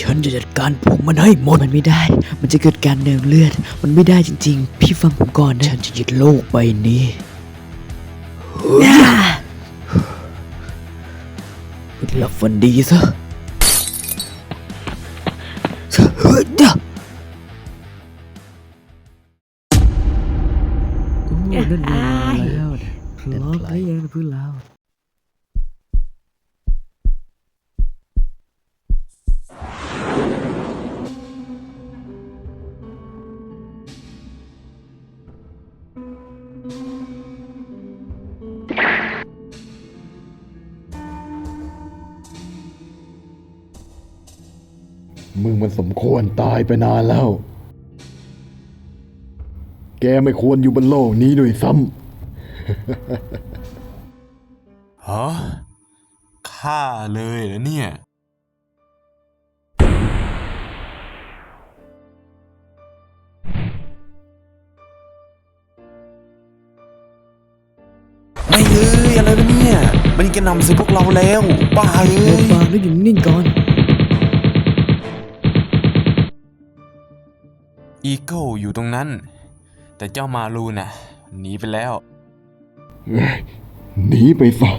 ฉันจะจัดการพวกมันให้หมด มันไม่ได้ มันจะเกิดการเนืองเลือด มันไม่ได้จริง ๆ พี่ฟังผมก่อนนะ ฉันจะยึดโลกใบนี้หลับฝันดีซะเฮ้ยเดี๋ยวโอ้นั่นไงแล้วพร้อมแล้วยังเพื่อนเรา มึงมันสมควรตายไปนานแล้ว แกไม่ควรอยู่บนโลกนี้ด้วยซ้ฮะฆ่าเลยเหรอเนี่ย ไม่เอ้ยอะไรวะเนี่ย มันกระหนำใส่พวกเราแล้วบ้าเอ้เดินยฟังแล้วอยู่นิ่งๆก่อน อีเกิลอยู่ตรงนั้น แต่เจ้ามาลูน่ะหนีไปแล้ว หนีไปซะ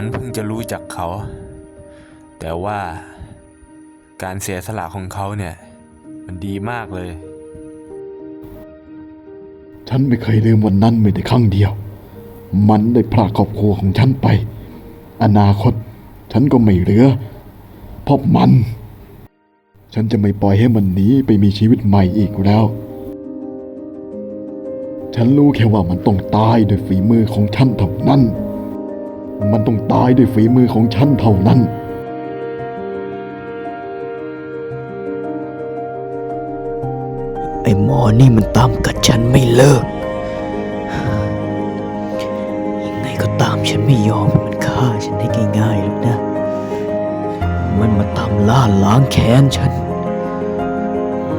ฉันเพิ่งจะรู้จักเขา แต่ว่าการเสียสละของเขาเนี่ย มันดีมากเลย ฉันไม่เคยลืมวันนั้นแม้แต่ครั้งเดียว มันได้พรากครอบครัวของฉันไป อนาคต ฉันก็ไม่เหลือเพราะมัน ฉันจะไม่ปล่อยให้มันหนีไปมีชีวิตใหม่อีกแล้ว ฉันรู้แค่ว่ามันต้องตายด้วยฝีมือของฉันเท่านั้น มันต้องตายด้วยฝีมือของฉันเท่านั้น ไอ้หมอนี่มันตามกัดฉันไม่เลิก ยังไงก็ตามฉันไม่ยอมมันฆ่าฉันได้ง่ายๆหรอกนะ มันมาตามล่าล้างแค้นฉัน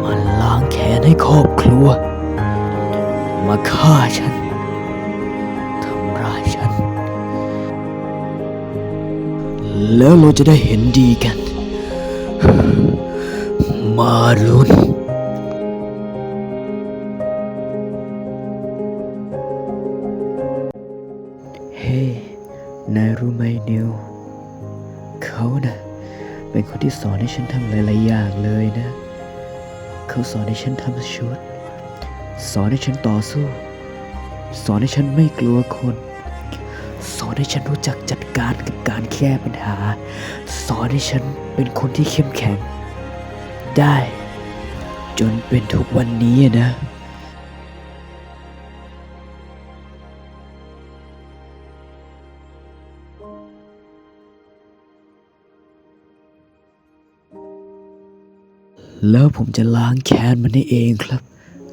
มันล้างแค้นให้ครอบครัว มาฆ่าฉัน แล้วเราจะได้เห็นดีกัน มารุนเฮ้นายรู้ไหมนิว เขานะ่ะเป็นคนที่สอนให้ฉันทำหลายๆอย่างเลยนะ เขาสอนให้ฉันทำชุด สอนให้ฉันต่อสู้ สอนให้ฉันไม่กลัวคน อนให้ฉันรู้จักจัดการกับการแก้ปัญหา สอนให้ฉันเป็นคนที่เข้มแข็ง ได้ จนเป็นทุกวันนี้นะแล้วผมจะล้างแค้นมันได้เองครับ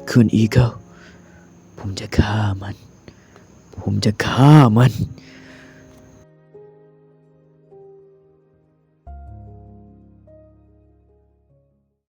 คืนอีเกิลผมจะฆ่ามัน ผมจะฆ่ามัน